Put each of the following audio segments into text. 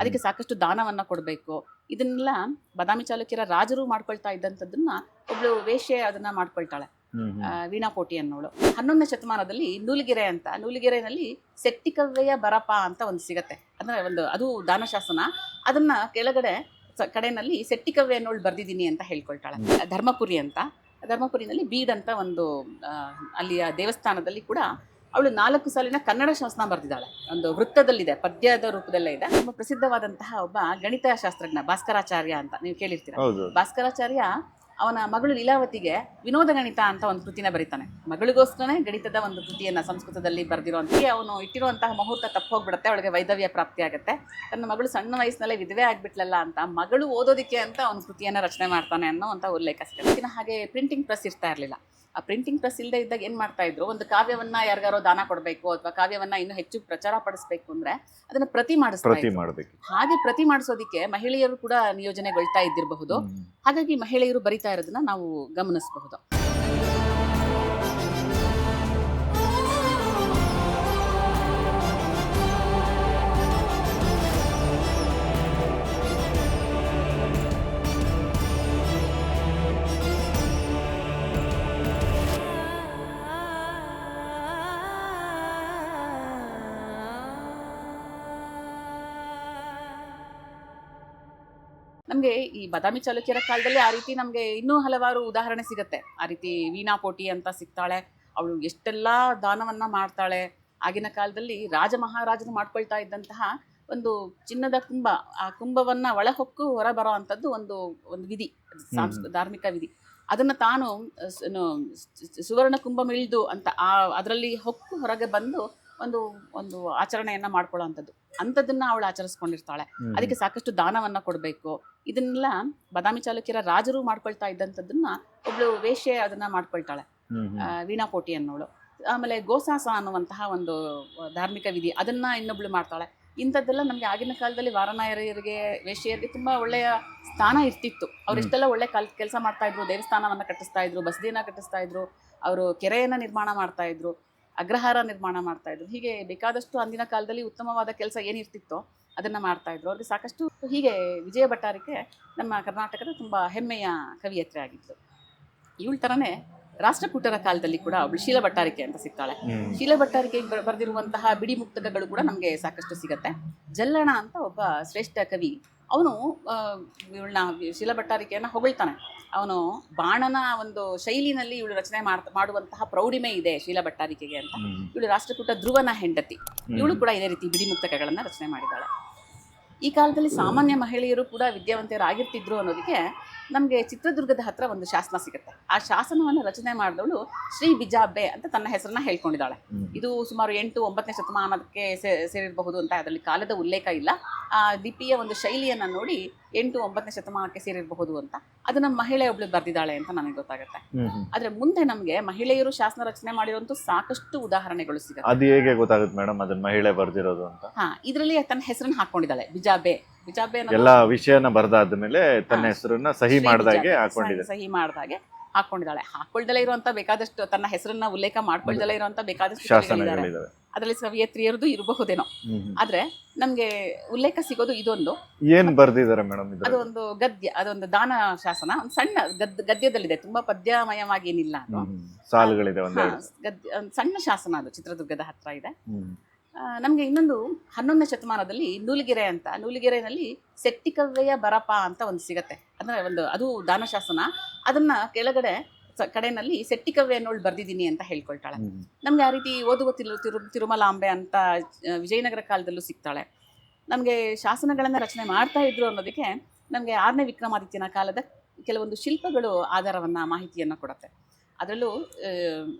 ಅದಕ್ಕೆ ಸಾಕಷ್ಟು ದಾನವನ್ನ ಕೊಡಬೇಕು. ಇದನ್ನೆಲ್ಲ ಬಾದಾಮಿ ಚಾಲುಕ್ಯರ ರಾಜರು ಮಾಡ್ಕೊಳ್ತಾ ಇದ್ದಂಥದ್ದನ್ನ ಒಬ್ಳು ವೇಶ್ಯೆ ಅದನ್ನ ಮಾಡ್ಕೊಳ್ತಾಳೆ. ವೀಣಾ ಕೋಟಿ ಅನ್ನೋಳು. ಹನ್ನೊಂದನೇ ಶತಮಾನದಲ್ಲಿ ನೂಲಿಗೆರೆ ಅಂತ ನೂಲಿಗೆರೆನಲ್ಲಿ ಸೆಟ್ಟಿಕವ್ಯ ಬರಪ ಅಂತ ಒಂದು ಸಿಗತ್ತೆ. ಅಂದ್ರೆ ಒಂದು ಅದು ದಾನಶಾಸನ. ಅದನ್ನ ಕೆಳಗಡೆ ಕಡೆನಲ್ಲಿ ಸೆಟ್ಟಿಕವ್ವೆ ಅನ್ನೋಳು ಬರ್ದಿದ್ದೀನಿ ಅಂತ ಹೇಳ್ಕೊಳ್ತಾಳೆ. ಧರ್ಮಪುರಿ ಅಂತ. ಧರ್ಮಪುರಿನಲ್ಲಿ ಬೀಡ್ ಅಂತ ಒಂದು ಅಲ್ಲಿಯ ದೇವಸ್ಥಾನದಲ್ಲಿ ಕೂಡ ಅವಳು ನಾಲ್ಕು ಸಾಲಿನ ಕನ್ನಡ ಶಾಸನ ಬರೆದಿದ್ದಾಳೆ. ಒಂದು ವೃತ್ತದಲ್ಲಿದೆ ಪದ್ಯದ ರೂಪದಲ್ಲೇ ಇದೆ. ತುಂಬ ಪ್ರಸಿದ್ಧವಾದಂತಹ ಒಬ್ಬ ಗಣಿತ ಶಾಸ್ತ್ರಜ್ಞ ಭಾಸ್ಕರಾಚಾರ್ಯ ಅಂತ ನೀವು ಕೇಳಿರ್ತೀರ. ಭಾಸ್ಕರಾಚಾರ್ಯ ಅವನ ಮಗಳು ಲೀಲಾವತಿಗೆ ವಿನೋದ ಗಣಿತ ಅಂತ ಒಂದು ಕೃತಿನ ಬರೀತಾನೆ. ಮಗಳಿಗೋಸ್ಕರನೇ ಗಣಿತದ ಒಂದು ಕೃತಿಯನ್ನ ಸಂಸ್ಕೃತದಲ್ಲಿ ಬರೆದಿರೋಂಥ ಅವನು ಇಟ್ಟಿರುವಂತಹ ಮುಹೂರ್ತ ತಪ್ಪು ಹೋಗ್ಬಿಡುತ್ತೆ ಅವಳಿಗೆ ವೈದವ್ಯ ಪ್ರಾಪ್ತಿ ಆಗುತ್ತೆ. ತನ್ನ ಮಗಳು ಸಣ್ಣ ವಯಸ್ಸಿನಲ್ಲೇ ವಿಧವೆ ಆಗ್ಬಿಟ್ಲಲ್ಲ ಅಂತ ಮಗಳು ಓದೋದಕ್ಕೆ ಅಂತ ಅವನ ಕೃತಿಯನ್ನ ರಚನೆ ಮಾಡ್ತಾನೆ ಅನ್ನೋ ಅಂತ ಉಲ್ಲೇಖ ಸಿಗುತ್ತೆ. ಹಾಗೆ ಪ್ರಿಂಟಿಂಗ್ ಪ್ರೆಸ್ ಇರ್ತಾ ಇರಲಿಲ್ಲ. ಆ ಪ್ರಿಂಟಿಂಗ್ ಪ್ರೆಸ್ ಇಲ್ಲದೆ ಇದ್ದಾಗ ಏನು ಮಾಡ್ತಾ ಇದ್ರು? ಒಂದು ಕಾವ್ಯವನ್ನ ಯಾರಿಗಾರೋ ದಾನ ಕೊಡಬೇಕು ಅಥವಾ ಕಾವ್ಯವನ್ನ ಇನ್ನೂ ಹೆಚ್ಚು ಪ್ರಚಾರ ಪಡಿಸ್ಬೇಕು ಅಂದ್ರೆ ಅದನ್ನು ಪ್ರತಿ ಮಾಡಿಸ್ತಾರೆ ಹಾಗೆ ಪ್ರತಿ ಮಾಡಿಸೋದಕ್ಕೆ ಮಹಿಳೆಯರು ಕೂಡ ನಿಯೋಜನೆಗೊಳ್ತಾ ಇದ್ದಿರಬಹುದು. ಹಾಗಾಗಿ ಮಹಿಳೆಯರು ಬರಿತಾ ಇರೋದನ್ನ ನಾವು ಗಮನಿಸಬಹುದು. ನಮಗೆ ಈ ಬಾದಾಮಿ ಚಾಲುಕ್ಯರ ಕಾಲದಲ್ಲಿ ಆ ರೀತಿ ನಮಗೆ ಇನ್ನೂ ಹಲವಾರು ಉದಾಹರಣೆ ಸಿಗುತ್ತೆ. ಆ ರೀತಿ ವೀಣಾ ಪೋಟಿ ಅಂತ ಸಿಗ್ತಾಳೆ. ಅವಳು ಎಷ್ಟೆಲ್ಲ ದಾನವನ್ನ ಮಾಡ್ತಾಳೆ. ಆಗಿನ ಕಾಲದಲ್ಲಿ ರಾಜ ಮಹಾರಾಜರು ಮಾಡ್ಕೊಳ್ತಾ ಇದ್ದಂತಹ ಒಂದು ಚಿನ್ನದ ಕುಂಭ ಆ ಕುಂಭವನ್ನ ಒಳಹೊಕ್ಕು ಹೊರ ಬರೋ ಅಂಥದ್ದು ಒಂದು ಒಂದು ವಿಧಿ ಸಾಂಸ್ಕೃ ಧಾರ್ಮಿಕ ವಿಧಿ. ಅದನ್ನ ತಾನು ಸುವರ್ಣ ಕುಂಭ ಮಿಳಿದು ಅಂತ ಆ ಅದರಲ್ಲಿ ಹೊಕ್ಕು ಹೊರಗೆ ಬಂದು ಒಂದು ಒಂದು ಆಚರಣೆಯನ್ನ ಮಾಡ್ಕೊಳ್ಳೋ ಅಂಥದ್ದು. ಅಂಥದ್ದನ್ನ ಅವಳು ಆಚರಿಸ್ಕೊಂಡಿರ್ತಾಳೆ. ಅದಕ್ಕೆ ಸಾಕಷ್ಟು ದಾನವನ್ನ ಕೊಡಬೇಕು. ಇದನ್ನೆಲ್ಲ ಬಾದಾಮಿ ಚಾಲುಕ್ಯರ ರಾಜರು ಮಾಡ್ಕೊಳ್ತಾ ಇದ್ದಂಥದ್ದನ್ನ ಒಬ್ಳು ವೇಶ್ಯೆ ಅದನ್ನ ಮಾಡ್ಕೊಳ್ತಾಳೆ. ವೀಣಾ ಪೋಟಿ ಅನ್ನೋಳು ಆಮೇಲೆ ಗೋಸಾಸ ಅನ್ನುವಂತಹ ಒಂದು ಧಾರ್ಮಿಕ ವಿಧಿ ಅದನ್ನ ಇನ್ನೊಬ್ಳು ಮಾಡ್ತಾಳೆ. ಇಂಥದ್ದೆಲ್ಲ ನಮಗೆ ಆಗಿನ ಕಾಲದಲ್ಲಿ ವಾರನಾಯರಿಗೆ ವೇಷ್ಯರಿಗೆ ತುಂಬಾ ಒಳ್ಳೆಯ ಸ್ಥಾನ ಇರ್ತಿತ್ತು. ಅವ್ರು ಇಷ್ಟೆಲ್ಲ ಒಳ್ಳೆ ಕಲ್ ಕೆಲಸ ಮಾಡ್ತಾ ಇದ್ರು ದೇವಸ್ಥಾನವನ್ನ ಕಟ್ಟಿಸ್ತಾ ಇದ್ರು ಬಸದಿಯನ್ನ ಕಟ್ಟಿಸ್ತಾ ಇದ್ರು ಅವರು ಕೆರೆಯನ್ನ ನಿರ್ಮಾಣ ಮಾಡ್ತಾ ಇದ್ರು. ಅಗ್ರಹಾರ ನಿರ್ಮಾಣ ಮಾಡ್ತಾ ಇದ್ರು. ಹೀಗೆ ಬೇಕಾದಷ್ಟು ಅಂದಿನ ಕಾಲದಲ್ಲಿ ಉತ್ತಮವಾದ ಕೆಲಸ ಏನಿರ್ತಿತ್ತೋ ಅದನ್ನ ಮಾಡ್ತಾ ಇದ್ರು. ಅವ್ರಿಗೆ ಸಾಕಷ್ಟು ಹೀಗೆ ವಿಜಯ ಭಟ್ಟಾರಿಕೆ ನಮ್ಮ ಕರ್ನಾಟಕದ ತುಂಬಾ ಹೆಮ್ಮೆಯ ಕವಿಯತ್ರಿ ಆಗಿತ್ತು. ಇವಳ ಥರನೇ ರಾಷ್ಟ್ರಕೂಟರ ಕಾಲದಲ್ಲಿ ಕೂಡ ಅವಳು ಶೀಲ ಭಟ್ಟಾರಿಕೆ ಅಂತ ಸಿಗ್ತಾಳೆ. ಶೀಲ ಭಟ್ಟಾರಿಕೆ ಬರೆದಿರುವಂತಹ ಬಿಡಿ ಮುಕ್ತಕಗಳು ಕೂಡ ನಮಗೆ ಸಾಕಷ್ಟು ಸಿಗತ್ತೆ. ಜಲ್ಲಣ ಅಂತ ಒಬ್ಬ ಶ್ರೇಷ್ಠ ಕವಿ ಅವನು ಇವಳನ್ನ ಶೀಲ ಭಟ್ಟಾರಿಕೆಯನ್ನು ಹೊಗಳ್ತಾನೆ. ಅವನು ಬಾಣನ ಒಂದು ಶೈಲಿನಲ್ಲಿ ಇವಳು ರಚನೆ ಮಾಡ್ತಾ ಮಾಡುವಂತಹ ಪ್ರೌಢಿಮೆ ಇದೆ ಶೀಲ ಭಟ್ಟಾರಿಕೆಗೆ ಅಂತ ಇವಳು ರಾಷ್ಟ್ರಕೂಟ ಧ್ರುವನ ಹೆಂಡತಿ. ಇವಳು ಕೂಡ ಇದೇ ರೀತಿ ಬಿಡಿ ಮುಕ್ತಕಗಳನ್ನ ರಚನೆ ಮಾಡಿದ್ದಾಳೆ. ಈ ಕಾಲದಲ್ಲಿ ಸಾಮಾನ್ಯ ಮಹಿಳೆಯರು ಕೂಡ ವಿದ್ಯಾವಂತರಾಗಿರ್ತಿದ್ರು ಅನ್ನೋದಕ್ಕೆ ನಮಗೆ ಚಿತ್ರದುರ್ಗದ ಹತ್ರ ಒಂದು ಶಾಸನ ಸಿಗುತ್ತೆ. ಆ ಶಾಸನವನ್ನು ರಚನೆ ಮಾಡಿದವಳು ಶ್ರೀ ಬಿಜಾಬೆ ಅಂತ ತನ್ನ ಹೆಸರನ್ನ ಹೇಳ್ಕೊಂಡಿದ್ದಾಳೆ. ಇದು ಸುಮಾರು ಎಂಟು ಒಂಬತ್ತನೇ ಶತಮಾನಕ್ಕೆ ಸೇರಿರಬಹುದು ಅಂತ ಅದರಲ್ಲಿ ಕಾಲದ ಉಲ್ಲೇಖ ಇಲ್ಲ. ಆ ಲಿಪಿಯ ಒಂದು ಶೈಲಿಯನ್ನ ನೋಡಿ ಎಂಟು ಒಂಬತ್ತನೇ ಶತಮಾನಕ್ಕೆ ಸೇರಿರಬಹುದು ಅಂತ. ಅದನ್ನ ಮಹಿಳೆ ಒಬ್ಳು ಬರ್ದಿದ್ದಾಳೆ ಅಂತ ನನಗೆ ಗೊತ್ತಾಗುತ್ತೆ. ಆದ್ರೆ ಮುಂದೆ ನಮಗೆ ಮಹಿಳೆಯರು ಶಾಸನ ರಚನೆ ಮಾಡಿರುವಂತ ಸಾಕಷ್ಟು ಉದಾಹರಣೆಗಳು ಸಿಗುತ್ತೆ. ಅದು ಹೇಗೆ ಗೊತ್ತಾಗುತ್ತೆ ಮೇಡಮ್ ಅದನ್ನ ಮಹಿಳೆ ಬರ್ದಿರೋದು ಅಂತ? ಹಾ ಇದರಲ್ಲಿ ತನ್ನ ಹೆಸರನ್ನ ಹಾಕೊಂಡಿದ್ದಾಳೆ ಬಿಜಾಬೆ. ಎಲ್ಲ ಅನ್ನೋದು ಎಲ್ಲಾ ವಿಷಯನ ಬರ್ದಾದ್ಮೇಲೆ ತನ್ನ ಹೆಸರನ್ನ ಸಹಿ ಮಾಡ್ದಾಗೆ ಹಾಕೊಂಡಿದೆ. ಸಹಿ- ಮಾಡ್ದಾಗೆ ಹಾಕೊಂಡಿದ್ದಾಳೆ. ಹಾಕೊಳ್ದಲೇ ಇರುವಂತ ಬೇಕಾದಷ್ಟು ತನ್ನ ಹೆಸರನ್ನ ಉಲ್ಲೇಖ ಮಾಡ್ಕೊಳ್ದಲೇ ಇರುವಂತ ಬೇಕಾದಷ್ಟು. ಶಾಸನಗಳಿದಾವೆ. ಅದರಲ್ಲಿ ಸವಿಯತ್ರಿಯರದು ಇರಬಹುದೇನೋ. ಆದ್ರೆ ನಮ್ಗೆ ಉಲ್ಲೇಖ ಸಿಗೋದು ಇದೊಂದು. ಏನ್ ಬರ್ದಿದ್ದಾರೆ ಮೇಡಮ್ ಅದು ಒಂದು ಗದ್ಯ ಅದೊಂದು ದಾನ ಶಾಸನ. ಒಂದು ಸಣ್ಣ ಗದ್ ಗದ್ಯದಲ್ಲಿದೆ. ತುಂಬಾ ಪದ್ಯಮಯವಾಗಿ ಏನಿಲ್ಲ ಅದು ಸಾಲುಗಳಿದೆ ಒಂದೆರಡು. ಗದ್ಯ ಒಂದು ಸಣ್ಣ ಶಾಸನ ಅದು ಚಿತ್ರದುರ್ಗದ ಹತ್ರ ಇದೆ. ಹ್ಮ್. ನಮ್ಗೆ ಇನ್ನೊಂದು ಹನ್ನೊಂದನೇ ಶತಮಾನದಲ್ಲಿ ನೂಲಿಗೆರೆ ಅಂತ ನೂಲಿಗೆರೆಯಲ್ಲಿ ಸೆಟ್ಟಿಕವ್ವೆಯ ಬರಪ ಅಂತ ಒಂದು ಸಿಗತ್ತೆ. ಅಂದರೆ ಒಂದು ಅದು ದಾನಶಾಸನ. ಅದನ್ನ ಕೆಳಗಡೆ ಸ- ಕಡೆಯಲ್ಲಿ ಸೆಟ್ಟಿಕವ್ಯ ಅನ್ನೋಳು ಬರ್ದಿದ್ದೀನಿ ಅಂತ ಹೇಳ್ಕೊಳ್ತಾಳೆ. ನಮಗೆ ನಮ್ಗೆ ಆ ರೀತಿ ಓದುವ ತಿರು ತಿರು ತಿರುಮಲಾಂಬೆ ಅಂತ ವಿಜಯನಗರ ಕಾಲದಲ್ಲೂ ಸಿಗ್ತಾಳೆ. ನಮಗೆ ಶಾಸನಗಳನ್ನು ರಚನೆ ಮಾಡ್ತಾ ಇದ್ರು ಅನ್ನೋದಕ್ಕೆ ನಮಗೆ ಆರನೇ ವಿಕ್ರಮಾದಿತ್ಯನ ಕಾಲದ ಕೆಲವೊಂದು ಶಿಲ್ಪಗಳು ಆಧಾರವನ್ನ ಮಾಹಿತಿಯನ್ನು ಕೊಡುತ್ತೆ. ಅದರಲ್ಲೂ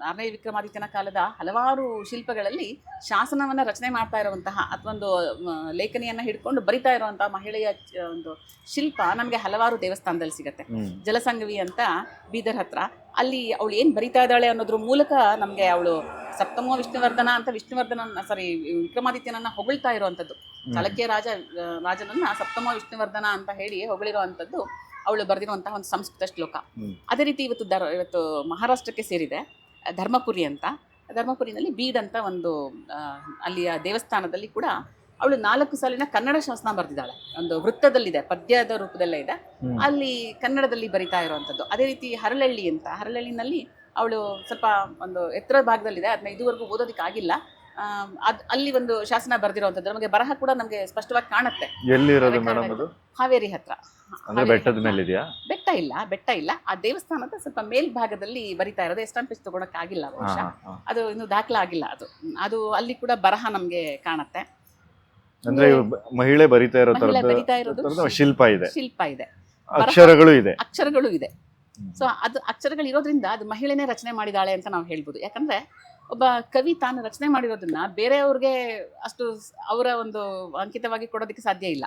ಆರನೇ ವಿಕ್ರಮಾದಿತ್ಯನ ಕಾಲದ ಹಲವಾರು ಶಿಲ್ಪಗಳಲ್ಲಿ ಶಾಸನವನ್ನು ರಚನೆ ಮಾಡ್ತಾ ಇರುವಂತಹ ಅಥವಾ ಒಂದು ಲೇಖನಿಯನ್ನು ಹಿಡ್ಕೊಂಡು ಬರಿತಾ ಇರುವಂತಹ ಮಹಿಳೆಯ ಒಂದು ಶಿಲ್ಪ ನಮಗೆ ಹಲವಾರು ದೇವಸ್ಥಾನದಲ್ಲಿ ಸಿಗುತ್ತೆ. ಜಲಸಂಗವಿ ಅಂತ ಬೀದರ್ ಹತ್ರ. ಅಲ್ಲಿ ಅವಳು ಏನು ಬರಿತಾ ಇದ್ದಾಳೆ ಅನ್ನೋದ್ರ ಮೂಲಕ ನಮಗೆ ಅವಳು ಸಪ್ತಮ ವಿಷ್ಣುವರ್ಧನ ಅಂತ ವಿಷ್ಣುವರ್ಧನ ಸಾರಿ ವಿಕ್ರಮಾದಿತ್ಯನನ್ನ ಹೊಗಳ್ತಾ ಇರುವಂಥದ್ದು. ಚಾಲಕ್ಯ ರಾಜ ರಾಜನನ್ನ ಸಪ್ತಮ ವಿಷ್ಣುವರ್ಧನ ಅಂತ ಹೇಳಿ ಹೊಗಳಿರುವಂಥದ್ದು. ಅವಳು ಬರೆದಿರುವಂತಹ ಒಂದು ಸಂಸ್ಕೃತ ಶ್ಲೋಕ. ಅದೇ ರೀತಿ ಇವತ್ತು ದರ್ ಇವತ್ತು ಮಹಾರಾಷ್ಟ್ರಕ್ಕೆ ಸೇರಿದೆ ಧರ್ಮಪುರಿ ಅಂತ. ಧರ್ಮಪುರಿನಲ್ಲಿ ಬೀಡ್ ಅಂತ ಒಂದು ಅಲ್ಲಿಯ ದೇವಸ್ಥಾನದಲ್ಲಿ ಕೂಡ ಅವಳು ನಾಲ್ಕು ಸಾಲಿನ ಕನ್ನಡ ಶಾಸನ ಬರೆದಿದ್ದಾಳೆ. ಒಂದು ವೃತ್ತದಲ್ಲಿದೆ ಪದ್ಯದ ರೂಪದಲ್ಲೇ ಇದೆ. ಅಲ್ಲಿ ಕನ್ನಡದಲ್ಲಿ ಬರಿತಾ ಇರುವಂಥದ್ದು. ಅದೇ ರೀತಿ ಹರಳಳ್ಳಿ ಅಂತ ಹರಳಳ್ಳಿನಲ್ಲಿ ಅವಳು ಸ್ವಲ್ಪ ಒಂದು ಎತ್ತರ ಭಾಗದಲ್ಲಿದೆ ಅದನ್ನ ಇದುವರೆಗೂ ಓದೋದಕ್ಕೆ ಆಗಿಲ್ಲ. ಅದ್ ಅಲ್ಲಿ ಒಂದು ಶಾಸನ ಬರೆದಿರುವಂಥದ್ದು. ನಮಗೆ ಬರಹ ಕೂಡ ನಮಗೆ ಸ್ಪಷ್ಟವಾಗಿ ಕಾಣುತ್ತೆ. ಹಾವೇರಿ ಹತ್ರ. ಅಂದ್ರೆ ಬೆಟ್ಟದ. ಮೇಲೆ ಇದೆಯಾ ಬೆಟ್ಟ ಇಲ್ಲ ಬೆಟ್ಟ ಇಲ್ಲ. ಆ ದೇವಸ್ಥಾನದ ಸ್ವಲ್ಪ ಮೇಲ್ಭಾಗದಲ್ಲಿ ಬರಿತಾ ಇರೋದು. ಎಸ್ಟಾಂಪಿಸ್ ತಗೊಳಕ್ ಆಗಿಲ್ಲ ವರ್ಷ. ಬಹುಶಃ. ಅದು ಇನ್ನು ದಾಖಲಾಗಿಲ್ಲ ಅದು. ಅದು ಅಲ್ಲಿ ಕೂಡ ಬರಹ ನಮ್ಗೆ ಕಾಣತ್ತೆ. ಅಂದ್ರೆ ಮಹಿಳೆ ಬರಿತಾ ಇರೋ ಶಿಲ್ಪ ಇದೆ. ಶಿಲ್ಪ ಇದೆ. ಅಕ್ಷರಗಳು ಇದೆ. ಅಕ್ಷರಗಳು ಇದೆ. ಸೊ ಅದು ಅಕ್ಷರಗಳು ಇರೋದ್ರಿಂದ ಅದು ಮಹಿಳೆನೇ ರಚನೆ ಮಾಡಿದಾಳೆ ಅಂತ ನಾವು ಹೇಳ್ಬೋದು. ಯಾಕಂದ್ರೆ ಒಬ್ಬ ಕವಿ ತಾನು ರಚನೆ ಮಾಡಿರೋದನ್ನ ಬೇರೆಯವ್ರಿಗೆ ಅಷ್ಟು ಅವರ ಒಂದು ಅಂಕಿತವಾಗಿ ಕೊಡೋದಕ್ಕೆ ಸಾಧ್ಯ ಇಲ್ಲ.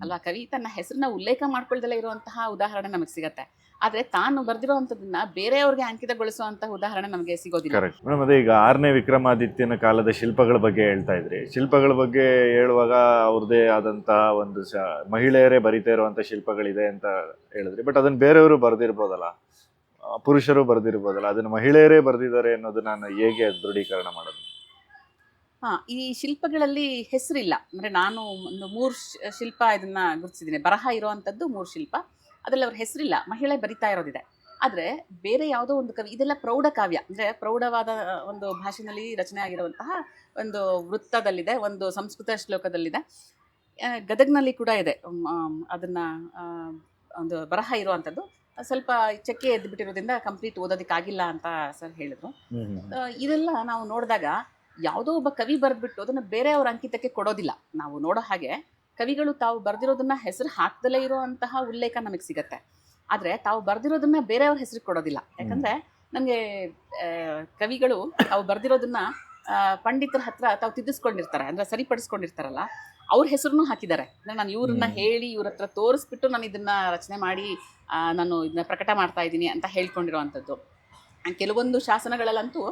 ಅಲ್ವಾ ಕವಿ ತನ್ನ ಹೆಸರನ್ನ ಉಲ್ಲೇಖ ಮಾಡ್ಕೊಳ್ದಲೇ ಇರುವಂತಹ ಉದಾಹರಣೆ ನಮಗೆ ಸಿಗತ್ತೆ. ಆದ್ರೆ ತಾನು ಬರೆದಿರುವಂತದನ್ನ ಬೇರೆಯವ್ರಿಗೆ ಅಂಕಿತಗೊಳಿಸುವಂತಹ ಉದಾಹರಣೆ ನಮಗೆ ಸಿಗೋದಿಲ್ಲ. ಮೇಡಮ್ ಅದೇ ಈಗ ಆರನೇ ವಿಕ್ರಮಾದಿತ್ಯನ ಕಾಲದ ಶಿಲ್ಪಗಳ ಬಗ್ಗೆ ಹೇಳ್ತಾ ಇದ್ರಿ. ಶಿಲ್ಪಗಳ ಬಗ್ಗೆ ಹೇಳುವಾಗ ಅವ್ರದ್ದೇ ಆದಂತ ಒಂದು ಮಹಿಳೆಯರೇ ಬರಿತಾ ಇರುವಂತ ಶಿಲ್ಪಗಳಿದೆ ಅಂತ ಹೇಳಿದ್ರಿ. ಬಟ್ ಅದನ್ನ ಬೇರೆಯವರು ಬರೆದಿರ್ಬೋದಲ್ಲ. ಪುರುಷರು ಬರೆದಿರ್ಬೋದಲ್ಲ ಅದನ್ನು ಮಹಿಳೆಯರೇ ಬರೆದಿದ್ದಾರೆ ಅನ್ನೋದು ನಾನು ಹೇಗೆ ದೃಢೀಕರಣ ಮಾಡೋದು? ಹಾ, ಈ ಶಿಲ್ಪಗಳಲ್ಲಿ ಹೆಸರಿಲ್ಲ. ಅಂದ್ರೆ ನಾನು ಒಂದು ಮೂರು ಶಿಲ್ಪ ಇದನ್ನ ಗುರುತಿಸಿದ್ದೀನಿ. ಬರಹ ಇರುವಂತದ್ದು ಮೂರು ಶಿಲ್ಪ. ಅದರಲ್ಲಿ ಅವ್ರ ಹೆಸರಿಲ್ಲ. ಮಹಿಳೆ ಬರಿತಾ ಇರೋದಿದೆ. ಆದ್ರೆ ಬೇರೆ ಯಾವುದೋ ಒಂದು ಕವಿ, ಇದೆಲ್ಲ ಪ್ರೌಢ ಕಾವ್ಯ. ಅಂದ್ರೆ ಪ್ರೌಢವಾದ ಒಂದು ಭಾಷೆನಲ್ಲಿ ರಚನೆ ಆಗಿರುವಂತಹ ಒಂದು ವೃತ್ತದಲ್ಲಿದೆ, ಒಂದು ಸಂಸ್ಕೃತ ಶ್ಲೋಕದಲ್ಲಿದೆ. ಗದಗ್ನಲ್ಲಿ ಕೂಡ ಇದೆ. ಅದನ್ನ ಒಂದು ಬರಹ ಇರುವಂಥದ್ದು ಸ್ವಲ್ಪ ಚಕ್ಕೆ ಎದ್ದು ಬಿಟ್ಟಿರೋದ್ರಿಂದ ಕಂಪ್ಲೀಟ್ ಓದೋದಕ್ಕಾಗಿಲ್ಲ ಅಂತ ಸರ್ ಹೇಳಿದ್ರು. ಆ, ಇದೆಲ್ಲ ನಾವು ನೋಡಿದಾಗ ಯಾವುದೋ ಒಬ್ಬ ಕವಿ ಬರೆದ್ಬಿಟ್ಟು ಅದನ್ನ ಬೇರೆಯವ್ರ ಅಂಕಿತಕ್ಕೆ ಕೊಡೋದಿಲ್ಲ. ನಾವು ನೋಡೋ ಹಾಗೆ ಕವಿಗಳು ತಾವು ಬರೆದಿರೋದನ್ನ ಹೆಸರು ಹಾಕ್ದಲೇ ಅಂತಹ ಉಲ್ಲೇಖ ನಮಗೆ ಸಿಗತ್ತೆ. ಆದ್ರೆ ತಾವು ಬರೆದಿರೋದನ್ನ ಬೇರೆಯವ್ರ ಹೆಸರು ಕೊಡೋದಿಲ್ಲ. ಯಾಕಂದ್ರೆ ನಮಗೆ ಕವಿಗಳು ತಾವು ಬರೆದಿರೋದನ್ನ ಪಂಡಿತರ ಹತ್ರ ತಾವು ತಿದ್ದಿಸ್ಕೊಂಡಿರ್ತಾರೆ. ಅಂದ್ರೆ ಸರಿಪಡಿಸ್ಕೊಂಡಿರ್ತಾರಲ್ಲ. ಅವ್ರ ಹೆಸರನ್ನು ಹಾಕಿದ್ದಾರೆ. ಅಂದ್ರೆ ನಾನು ಇವ್ರನ್ನ ಹೇಳಿ ಇವ್ರ ಹತ್ರ ತೋರಿಸ್ಬಿಟ್ಟು ನಾನು ಇದನ್ನ ರಚನೆ ಮಾಡಿ ನಾನು ಇದನ್ನ ಪ್ರಕಟ ಮಾಡ್ತಾ ಇದ್ದೀನಿ ಅಂತ ಹೇಳ್ಕೊಂಡಿರುವಂಥದ್ದು. ಕೆಲವೊಂದು ಶಾಸನಗಳಲ್ಲಂತೂ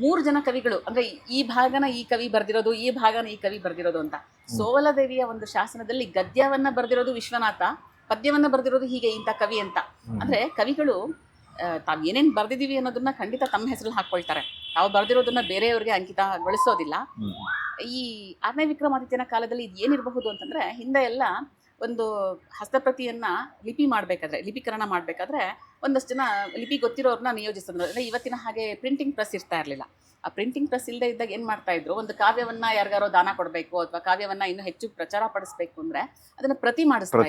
ಮೂರು ಜನ ಕವಿಗಳು ಅಂದ್ರೆ ಈ ಭಾಗನ ಈ ಕವಿ ಬರ್ದಿರೋದು ಈ ಭಾಗನ ಈ ಕವಿ ಬರ್ದಿರೋದು ಅಂತ. ಸೋವಲದೇವಿಯ ಒಂದು ಶಾಸನದಲ್ಲಿ ಗದ್ಯವನ್ನ ಬರ್ದಿರೋದು ವಿಶ್ವನಾಥ ಪದ್ಯವನ್ನ ಬರ್ದಿರೋದು ಹೀಗೆ ಇಂಥ ಕವಿ ಅಂತ. ಅಂದ್ರೆ ಕವಿಗಳು ತಾವು ಏನೇನ್ ಬರ್ದಿದೀವಿ ಅನ್ನೋದನ್ನ ಖಂಡಿತ ತಮ್ಮ ಹೆಸರಲ್ಲಿ ಹಾಕೊಳ್ತಾರೆ ತಾವು ಬರ್ದಿರೋದನ್ನ ಬೇರೆಯವ್ರಿಗೆ ಅಂಕಿತಗೊಳಿಸೋದಿಲ್ಲ. ಈ ಆರನೇ ವಿಕ್ರಮಾದಿತ್ಯನ ಕಾಲದಲ್ಲಿ ಇದು ಏನಿರಬಹುದು ಅಂತಂದ್ರೆ ಹಿಂದೆ ಎಲ್ಲ ಒಂದು ಹಸ್ತಪ್ರತಿಯನ್ನ ಲಿಪಿ ಮಾಡಬೇಕಾದ್ರೆ ಲಿಪಿಕರಣ ಮಾಡಬೇಕಾದ್ರೆ ಒಂದಷ್ಟು ಜನ ಲಿಪಿ ಗೊತ್ತಿರೋರ್ನ ನಿಯೋಜಿಸಿದ್ರು ಅಂದ್ರೆ ಇವತ್ತಿನ ಹಾಗೆ ಪ್ರಿಂಟಿಂಗ್ ಪ್ರೆಸ್ ಇರ್ತಾ ಇರಲಿಲ್ಲ. ಆ ಪ್ರಿಂಟಿಂಗ್ ಪ್ರೆಸ್ ಇಲ್ಲದೆ ಇದ್ದಾಗ ಏನ್ ಮಾಡ್ತಾ ಇದ್ರು? ಒಂದು ಕಾವ್ಯವನ್ನ ಯಾರಿಗಾರೋ ದಾನ ಕೊಡಬೇಕು ಅಥವಾ ಕಾವ್ಯವನ್ನ ಇನ್ನೂ ಹೆಚ್ಚು ಪ್ರಚಾರ ಪಡಿಸ್ಬೇಕು ಅಂದ್ರೆ ಅದನ್ನ ಪ್ರತಿ ಮಾಡಿಸ್ತಾರೆ.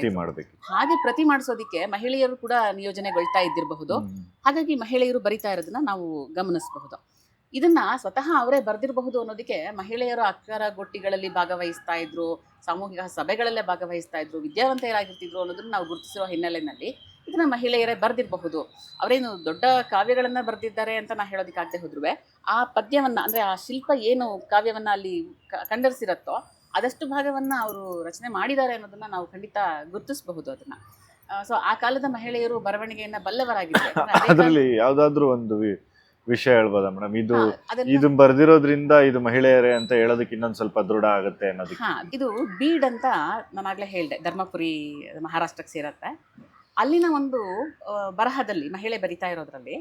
ಹಾಗೆ ಪ್ರತಿ ಮಾಡಿಸೋದಿಕ್ಕೆ ಮಹಿಳೆಯರು ಕೂಡ ನಿಯೋಜನೆಗೊಳ್ತಾ ಇದ್ದಿರಬಹುದು. ಹಾಗಾಗಿ ಮಹಿಳೆಯರು ಬರಿತಾ ಇರೋದನ್ನ ನಾವು ಗಮನಿಸಬಹುದು. ಇದನ್ನ ಸ್ವತಃ ಅವರೇ ಬರ್ದಿರಬಹುದು ಅನ್ನೋದಕ್ಕೆ ಮಹಿಳೆಯರು ಅಕ್ಕರ ಗೊಟ್ಟಿಗಳಲ್ಲಿ ಭಾಗವಹಿಸ್ತಾ ಇದ್ರು ಸಾಮೂಹಿಕ ಸಭೆಗಳಲ್ಲೇ ಭಾಗವಹಿಸ್ತಾ ಇದ್ರು ವಿದ್ಯಾವಂತೆಯರಾಗಿರ್ತಿದ್ರು ಅನ್ನೋದನ್ನ ನಾವು ಗುರುತಿಸುವ ಹಿನ್ನೆಲೆಯಲ್ಲಿ ಇದನ್ನ ಮಹಿಳೆಯರೇ ಬರ್ದಿರಬಹುದು. ಅವರೇನು ದೊಡ್ಡ ಕಾವ್ಯಗಳನ್ನ ಬರ್ದಿದ್ದಾರೆ ಅಂತ ನಾ ಹೇಳೋದಕ್ಕಾಗದೆ ಹೋದ್ರುವೆ ಆ ಪದ್ಯವನ್ನ ಅಂದ್ರೆ ಆ ಶಿಲ್ಪ ಏನು ಕಾವ್ಯವನ್ನ ಅಲ್ಲಿ ಕಂಡರಿಸಿರತ್ತೋ ಅದಷ್ಟು ಭಾಗವನ್ನ ಅವರು ರಚನೆ ಮಾಡಿದ್ದಾರೆ ಅನ್ನೋದನ್ನ ನಾವು ಖಂಡಿತ ಗುರುತಿಸಬಹುದು ಅದನ್ನ. ಸೊ ಆ ಕಾಲದ ಮಹಿಳೆಯರು ಬರವಣಿಗೆಯನ್ನ ಬಲ್ಲವರಾಗಿದ್ದಾರೆ. ಅದರಲ್ಲಿ ಅದೇ ಯಾವ್ದಾದ್ರು ಒಂದು ವಿಷಯ ಹೇಳ್ಬೋದಾ ಮೇಡಮ್? ಇದು ಇದು ಬರ್ದಿರೋದ್ರಿಂದ ಇದು ಮಹಿಳೆಯರೇ ಅಂತ ಹೇಳೋದಕ್ಕೆ ಇನ್ನೊಂದು ಸ್ವಲ್ಪ ದೃಢ ಆಗುತ್ತೆ ಅನ್ನೋದು ಹಾ ಇದು ಬೀಡ್ ಅಂತ ನಾನು ಆಗಲೇ ಹೇಳಿದೆ ಧರ್ಮಪುರಿ ಮಹಾರಾಷ್ಟ್ರಕ್ಕೆ ಸೇರತ್ತೆ. ಅಲ್ಲಿನ ಒಂದು ಆ, ಬರಹದಲ್ಲಿ ಮಹಿಳೆ ಬರಿತಾ ಇರೋದ್ರಲ್ಲಿ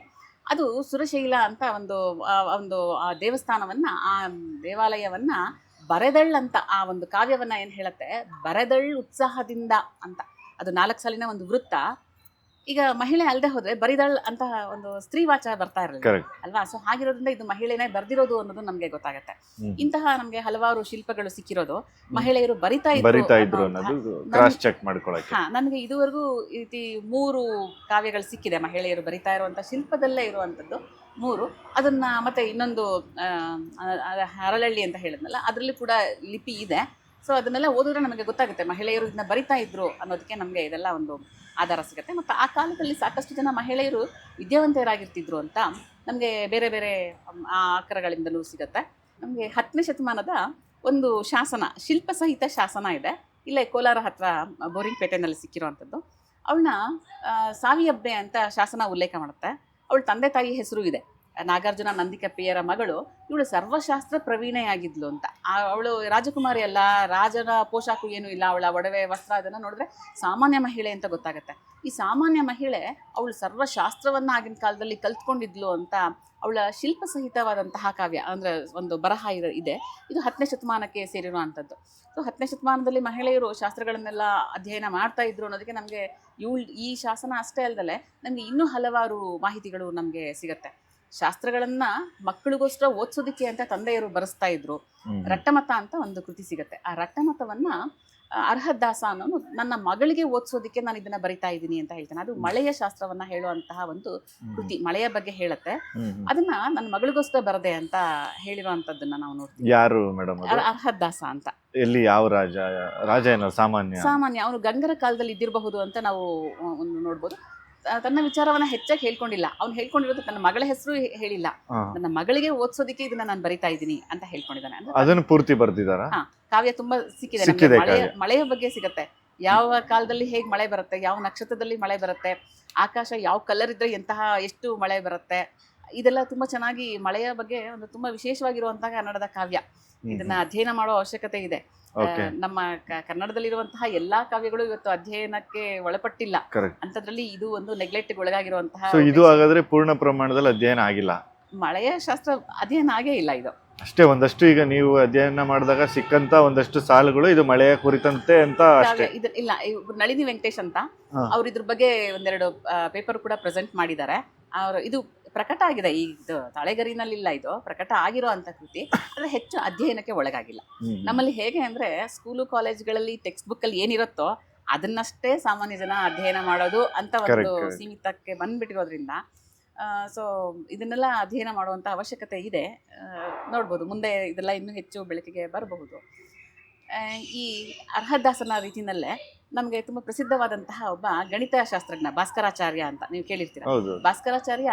ಅದು ಸುರಶೈಲ ಅಂತ ಒಂದು ಆ, ಒಂದು ಆ ದೇವಸ್ಥಾನವನ್ನ ಆ ದೇವಾಲಯವನ್ನ ಬರೆದಳ್ ಅಂತ ಆ ಒಂದು ಕಾವ್ಯವನ್ನ ಏನ್ ಹೇಳತ್ತೆ? ಬರೆದಳ್ ಉತ್ಸಾಹದಿಂದ ಅಂತ. ಅದು ನಾಲ್ಕು ಸಾಲಿನ ಒಂದು ವೃತ್ತ. ಈಗ ಮಹಿಳೆ ಅಲ್ಲದೆ ಹೋದ್ರೆ ಬರಿದಾಳ್ ಅಂತ ಒಂದು ಸ್ತ್ರೀವಾಚ ಬರ್ತಾ ಇರಲಿಲ್ಲ ಅಲ್ವಾ? ಸೊ ಹಾಗಿರೋದ್ರಿಂದ ಇದು ಮಹಿಳೆನೇ ಬರ್ದಿರೋದು ಅನ್ನೋದು ನಮ್ಗೆ ಗೊತ್ತಾಗತ್ತೆ. ಇಂತಹ ನಮ್ಗೆ ಹಲವಾರು ಶಿಲ್ಪಗಳು ಸಿಕ್ಕಿರೋದು. ಮಹಿಳೆಯರು ಬರಿತಾ ಇದ್ರು ಬರಿತಾ ಇದ್ರು ಅನ್ನೋಂತಹ- ಅನ್ನೋದು ಕ್ರಾಸ್ ಚೆಕ್ ಮಾಡ್ಕೊಳಕ್ಕೆ. ಹಾ ನನಗೆ ಇದುವರೆಗೂ ಈ ರೀತಿ ಮೂರು ಕಾವ್ಯಗಳು ಸಿಕ್ಕಿದೆ ಮಹಿಳೆಯರು ಬರಿತಾ ಇರುವಂತ ಶಿಲ್ಪದಲ್ಲೇ ಇರುವಂತದ್ದು ಮೂರು. ಅದನ್ನ ಮತ್ತೆ ಇನ್ನೊಂದು ಆ, ಆ, ಹರಳಳ್ಳಿ ಅಂತ ಹೇಳಿದ್ನಲ್ಲ ಅದರಲ್ಲಿ ಕೂಡ ಲಿಪಿ ಇದೆ. ಸೊ ಅದನ್ನೆಲ್ಲ ಓದಿದ್ರೆ ನಮಗೆ ಗೊತ್ತಾಗುತ್ತೆ, ಮಹಿಳೆಯರು ಇದನ್ನ ಬರಿತಾ ಇದ್ರು ಅನ್ನೋದಕ್ಕೆ ನಮಗೆ ಇದೆಲ್ಲ ಒಂದು ಆಧಾರ ಸಿಗುತ್ತೆ. ಮತ್ತು ಆ ಕಾಲದಲ್ಲಿ ಸಾಕಷ್ಟು ಜನ ಮಹಿಳೆಯರು ವಿದ್ಯಾವಂತರಾಗಿರ್ತಿದ್ರು ಅಂತ ನಮಗೆ ಬೇರೆ ಬೇರೆ ಆ ಆಕರಗಳಿಂದಲೂ ಸಿಗುತ್ತೆ. ನಮಗೆ ಹತ್ತನೇ ಶತಮಾನದ ಒಂದು ಶಾಸನ ಶಿಲ್ಪ ಸಹಿತ ಶಾಸನ ಇದೆ. ಇಲ್ಲೇ ಕೋಲಾರ ಹತ್ರ ಬೋರಿಂಗ್ ಪೇಟೆನಲ್ಲಿ ಸಿಕ್ಕಿರುವಂಥದ್ದು. ಅವಳನ್ನ ಸಾವಿಯಬ್ಬೆ ಅಂತ ಶಾಸನ ಉಲ್ಲೇಖ ಮಾಡುತ್ತೆ. ಅವಳ ತಂದೆ ತಾಯಿ ಹೆಸರು ಇದೆ. ನಾಗಾರ್ಜುನ ನಂದಿಕಪ್ಪಿಯರ ಮಗಳು, ಇವಳು ಸರ್ವಶಾಸ್ತ್ರ ಪ್ರವೀಣೆಯಾಗಿದ್ಲು ಅಂತ. ಅವಳು ರಾಜಕುಮಾರಿ ಅಲ್ಲ, ರಾಜನ ಪೋಷಾಕು ಏನೂ ಇಲ್ಲ, ಅವಳ ಒಡವೆ ವಸ್ತ್ರ ಅದನ್ನು ನೋಡಿದ್ರೆ ಸಾಮಾನ್ಯ ಮಹಿಳೆ ಅಂತ ಗೊತ್ತಾಗುತ್ತೆ. ಈ ಸಾಮಾನ್ಯ ಮಹಿಳೆ ಅವಳು ಸರ್ವಶಾಸ್ತ್ರವನ್ನ ಆಗಿನ ಕಾಲದಲ್ಲಿ ಕಲ್ತ್ಕೊಂಡಿದ್ಲು ಅಂತ, ಅವಳ ಶಿಲ್ಪ ಸಹಿತವಾದಂತಹ ಕಾವ್ಯ, ಅಂದರೆ ಒಂದು ಬರಹ ಇದೆ. ಇದು ಹತ್ತನೇ ಶತಮಾನಕ್ಕೆ ಸೇರಿರುವಂಥದ್ದು ಸೊ ಹತ್ತನೇ ಶತಮಾನದಲ್ಲಿ ಮಹಿಳೆಯರು ಶಾಸ್ತ್ರಗಳನ್ನೆಲ್ಲ ಅಧ್ಯಯನ ಮಾಡ್ತಾ ಇದ್ರು ಅನ್ನೋದಕ್ಕೆ ನಮಗೆ ಇವಳು, ಈ ಶಾಸನ ಅಷ್ಟೇ ಅಲ್ಲದೆ ನಮಗೆ ಇನ್ನೂ ಹಲವಾರು ಮಾಹಿತಿಗಳು ನಮಗೆ ಸಿಗತ್ತೆ. ಶಾಸ್ತ್ರಗಳನ್ನ ಮಕ್ಕಳಿಗೋಸ್ಕರ ಓದ್ಸೋದಿಕ್ಕೆ ಅಂತ ತಂದೆಯವರು ಬರೆಸ್ತಾ ಇದ್ರು. ರಟ್ಟಮತ ಅಂತ ಒಂದು ಕೃತಿ ಸಿಗತ್ತೆ. ಆ ರಟ್ಟಮತವನ್ನ ಅರ್ಹದಾಸ ಅನ್ನೋನು ನನ್ನ ಮಗಳಿಗೆ ಓದ್ಸೋದಿಕ್ಕೆ ನಾನು ಇದನ್ನ ಬರಿತಾ ಇದ್ದೀನಿ ಅಂತ ಹೇಳ್ತೇನೆ. ಅದು ಮಳೆಯ ಶಾಸ್ತ್ರವನ್ನ ಹೇಳುವಂತಹ ಒಂದು ಕೃತಿ ಮಳೆಯ ಬಗ್ಗೆ ಹೇಳುತ್ತೆ. ಅದನ್ನ ನನ್ನ ಮಗಳಿಗೋಸ್ಕರ ಬರದೆ ಅಂತ ಹೇಳಿರುವಂತದ್ದನ್ನ ನಾವು ನೋಡ್ತೀವಿ. ಯಾರು ಮೇಡಮ್ ಅರ್ಹದಾಸ ಅಂತ. ಎಲ್ಲಿ ಯಾವ ರಾಜ ರಾಜ ಏನೋ ಸಾಮಾನ್ಯ? ಸಾಮಾನ್ಯ ಅವನು ಗಂಗರ ಕಾಲದಲ್ಲಿ ಇದ್ದಿರಬಹುದು ಅಂತ ನಾವು ಒಂದು ನೋಡ್ಬೋದು. ತನ್ನ ವಿಚಾರವನ್ನ ಹೆಚ್ಚಾಗಿ ಹೇಳ್ಕೊಂಡಿಲ್ಲ. ಅವ್ನು ಹೇಳ್ಕೊಂಡಿರೋದು ತನ್ನ ಮಗಳ ಹೆಸರು ಹೇಳಿಲ್ಲ. ನನ್ನ ಮಗಳಿಗೆ ಓದಿಸೋದಕ್ಕೆ ಇದನ್ನ ನಾನು ಬರಿತಾ ಇದ್ದೀನಿ ಅಂತ ಹೇಳ್ಕೊಂಡಿದ್ದಾನೆ. ಅದನ್ನು ಪೂರ್ತಿ ಬರ್ದಿದಾರ ಕಾವ್ಯ ತುಂಬಾ ಸಿಕ್ಕಿದೆ. ಮಳೆ ಮಳೆಯ ಬಗ್ಗೆ ಸಿಗತ್ತೆ. ಯಾವ ಕಾಲದಲ್ಲಿ ಹೇಗ್ ಮಳೆ ಬರುತ್ತೆ ಯಾವ ನಕ್ಷತ್ರದಲ್ಲಿ ಮಳೆ ಬರುತ್ತೆ ಆಕಾಶ ಯಾವ ಕಲರ್ ಇದ್ರೆ ಎಂತಹ ಎಷ್ಟು ಮಳೆ ಬರುತ್ತೆ ಇದೆಲ್ಲ ತುಂಬಾ ಚೆನ್ನಾಗಿ ಮಳೆಯ ಬಗ್ಗೆ ಒಂದು ತುಂಬಾ ವಿಶೇಷವಾಗಿರುವಂತಹ ಕನ್ನಡದ ಕಾವ್ಯ. ಇದನ್ನ ಅಧ್ಯಯನ ಮಾಡೋ ಅವಶ್ಯಕತೆ ಇದೆ. ನಮ್ಮ ಕನ್ನಡದಲ್ಲಿರುವಂತಹ ಎಲ್ಲಾ ಕಾವ್ಯಗಳು ಇವತ್ತು ಅಧ್ಯಯನಕ್ಕೆ ಒಳಪಟ್ಟಿಲ್ಲ. ಅಂತದ್ರಲ್ಲಿ ಇದು ಒಂದು ನೆಗ್ಲೆಕ್ಟ್ ಒಳಗಾಗಿರುವಂತಹ ಇದು ಹಾಗಾದ್ರೆ ಪೂರ್ಣ ಪ್ರಮಾಣದಲ್ಲಿ ಅಧ್ಯಯನ ಆಗಿಲ್ಲ? ಮಳೆಯ ಶಾಸ್ತ್ರ ಅಧ್ಯಯನ ಆಗೇ ಇಲ್ಲ ಇದು. ಅಷ್ಟೇ ಒಂದಷ್ಟು ಈಗ ನೀವು ಅಧ್ಯಯನ ಮಾಡಿದಾಗ ಸಿಕ್ಕಂತ ಒಂದಷ್ಟು ಸಾಲುಗಳು ಇದು ಮಳೆಯ ಕುರಿತಂತೆ ಅಂತ ಅಷ್ಟೇ. ಇಲ್ಲ ನಳಿನಿ ವೆಂಕಟೇಶ್ ಅಂತ ಅವ್ರ ಅವ್ರು ಇದ್ರ ಬಗ್ಗೆ ಒಂದೆರಡು ಪೇಪರ್ ಕೂಡ ಪ್ರೆಸೆಂಟ್ ಮಾಡಿದ್ದಾರೆ. ಅವರು ಇದು ಪ್ರಕಟ ಆಗಿದೆ. ಈ ಇದು ತಾಳೆಗರಿನಲ್ಲಿಲ್ಲ ಇದು. ಪ್ರಕಟ ಆಗಿರೋ ಅಂತ ಕೃತಿ. ಅದು ಹೆಚ್ಚು ಅಧ್ಯಯನಕ್ಕೆ ಒಳಗಾಗಿಲ್ಲ. ನಮ್ಮಲ್ಲಿ ಹೇಗೆ ಅಂದ್ರೆ ಸ್ಕೂಲು ಕಾಲೇಜ್ಗಳಲ್ಲಿ ಟೆಕ್ಸ್ಟ್ ಬುಕ್ ಅಲ್ಲಿ ಏನಿರುತ್ತೋ ಅದನ್ನಷ್ಟೇ ಸಾಮಾನ್ಯ ಜನ ಅಧ್ಯಯನ ಮಾಡೋದು ಅಂತ ಒಂದು. ಸೀಮಿತಕ್ಕೆ ಬಂದ್ಬಿಟ್ಟಿರೋದ್ರಿಂದ ಸೊ ಇದನ್ನೆಲ್ಲ ಅಧ್ಯಯನ ಮಾಡುವಂತ ಅವಶ್ಯಕತೆ ಇದೆ. ನೋಡ್ಬೋದು. ಮುಂದೆ ಇದೆಲ್ಲ ಇನ್ನೂ ಹೆಚ್ಚು ಬೆಳಕಿಗೆ ಬರಬಹುದು. ಈ ಅರ್ಹದಾಸನ ರೀತಿನಲ್ಲೇ ನಮಗೆ ತುಂಬ ಪ್ರಸಿದ್ಧವಾದಂತಹ ಒಬ್ಬ ಗಣಿತ ಶಾಸ್ತ್ರಜ್ಞ ಭಾಸ್ಕರಾಚಾರ್ಯ ಅಂತ ನೀವು ಕೇಳಿರ್ತೀರ. ಭಾಸ್ಕರಾಚಾರ್ಯ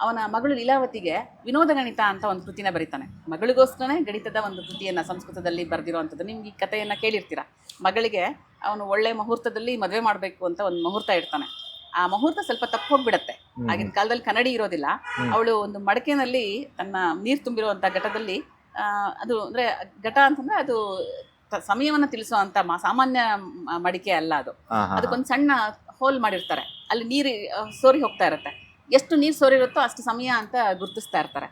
ಅವನ ಮಗಳು ಲೀಲಾವತಿಗೆ ವಿನೋದ ಗಣಿತ ಅಂತ ಒಂದು ಕೃತಿನ ಬರೀತಾನೆ. ಮಗಳಿಗೋಸ್ಕರನೇ ಗಣಿತದ ಒಂದು ಕೃತಿಯನ್ನ ಸಂಸ್ಕೃತದಲ್ಲಿ ಬರೆದಿರುವಂಥದ್ದು. ನಿಮ್ಗೆ ಈ ಕಥೆಯನ್ನ ಕೇಳಿರ್ತೀರ? ಮಗಳಿಗೆ ಅವನು ಒಳ್ಳೆ ಮುಹೂರ್ತದಲ್ಲಿ ಮದುವೆ ಮಾಡಬೇಕು ಅಂತ ಒಂದು ಮುಹೂರ್ತ ಇಡ್ತಾನೆ. ಆ ಮುಹೂರ್ತ ಸ್ವಲ್ಪ ತಪ್ಪು ಹೋಗ್ಬಿಡತ್ತೆ. ಆಗಿನ ಕಾಲದಲ್ಲಿ ಕನ್ನಡಿ ಇರೋದಿಲ್ಲ. ಅವಳು ಒಂದು ಮಡಕೆನಲ್ಲಿ ತನ್ನ ನೀರು ತುಂಬಿರುವಂಥ ಘಟದಲ್ಲಿ ಅದು ಅಂದ್ರೆ ಘಟ ಅಂತಂದ್ರೆ ಅದು ಸಮಯವನ್ನು ತಿಳಿಸುವಂತ ಮ- ಸಾಮಾನ್ಯ ಮಡಿಕೆ ಅಲ್ಲ ಅದು. ಅದಕ್ಕೊಂದು ಸಣ್ಣ ಹೋಲ್ ಮಾಡಿರ್ತಾರೆ. ಅಲ್ಲಿ ನೀರು ಸೋರಿ ಹೋಗ್ತಾ ಇರುತ್ತೆ. ಎಷ್ಟು ನೀರು ಸೋರಿರುತ್ತೋ ಅಷ್ಟು ಸಮಯ ಅಂತ ಗುರುತಿಸ್ತಾ ಇರ್ತಾರೆ.